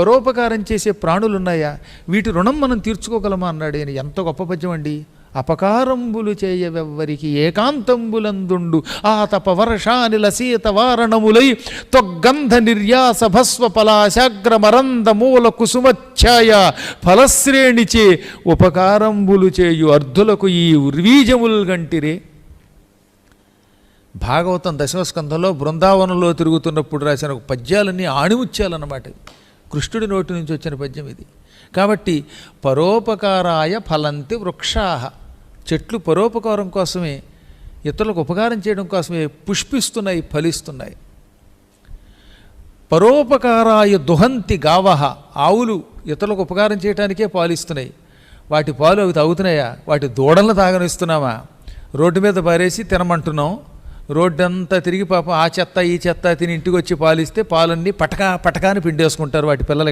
పరోపకారం చేసే ప్రాణులున్నాయా? వీటి రుణం మనం తీర్చుకోగలమా? అన్నాడు ఆయన ఎంత గొప్ప పద్యం అండి. అపకారంబులు చేయవెవ్వరికి ఏకాంతంబులందుండు. ఆ తపవర్షానిల సీత వారణములై తొగ్గంధ నిర్యాస భస్వ పలాశాగ్ర మరంద మూల కుసుమఛాయ ఫలశ్రేణిచే ఉపకారంబులు చేయు అర్ధులకు ఈ ఉర్వీజముల్ గంటిరే. భాగవతం దశమస్కంధంలో బృందావనంలో తిరుగుతున్నప్పుడు రాసిన పద్యాలన్నీ ఆణిముత్యాలన్నమాట. కృష్ణుడి నోటి నుంచి వచ్చిన పద్యం ఇది. కాబట్టి పరోపకారాయ ఫలంతి వృక్షాహ. చెట్లు పరోపకారం కోసమే ఇతరులకు ఉపకారం చేయడం కోసమే పుష్పిస్తున్నాయి ఫలిస్తున్నాయి. పరోపకారాయ దుహంతి గావహ. ఆవులు ఇతరులకు ఉపకారం చేయడానికే పాలిస్తున్నాయి. వాటి పాలు అవి తాగుతున్నాయా? వాటి దూడలను తాగనిస్తున్నామా? రోడ్డు మీద పారేసి తినమంటున్నాం. రోడ్డు అంతా తిరిగి పాపం ఆ చెత్త ఈ చెత్త తిని ఇంటికి వచ్చి పాలిస్తే పాలన్నీ పటకా పటకాని పిండేసుకుంటారు వాటి పిల్లలకి.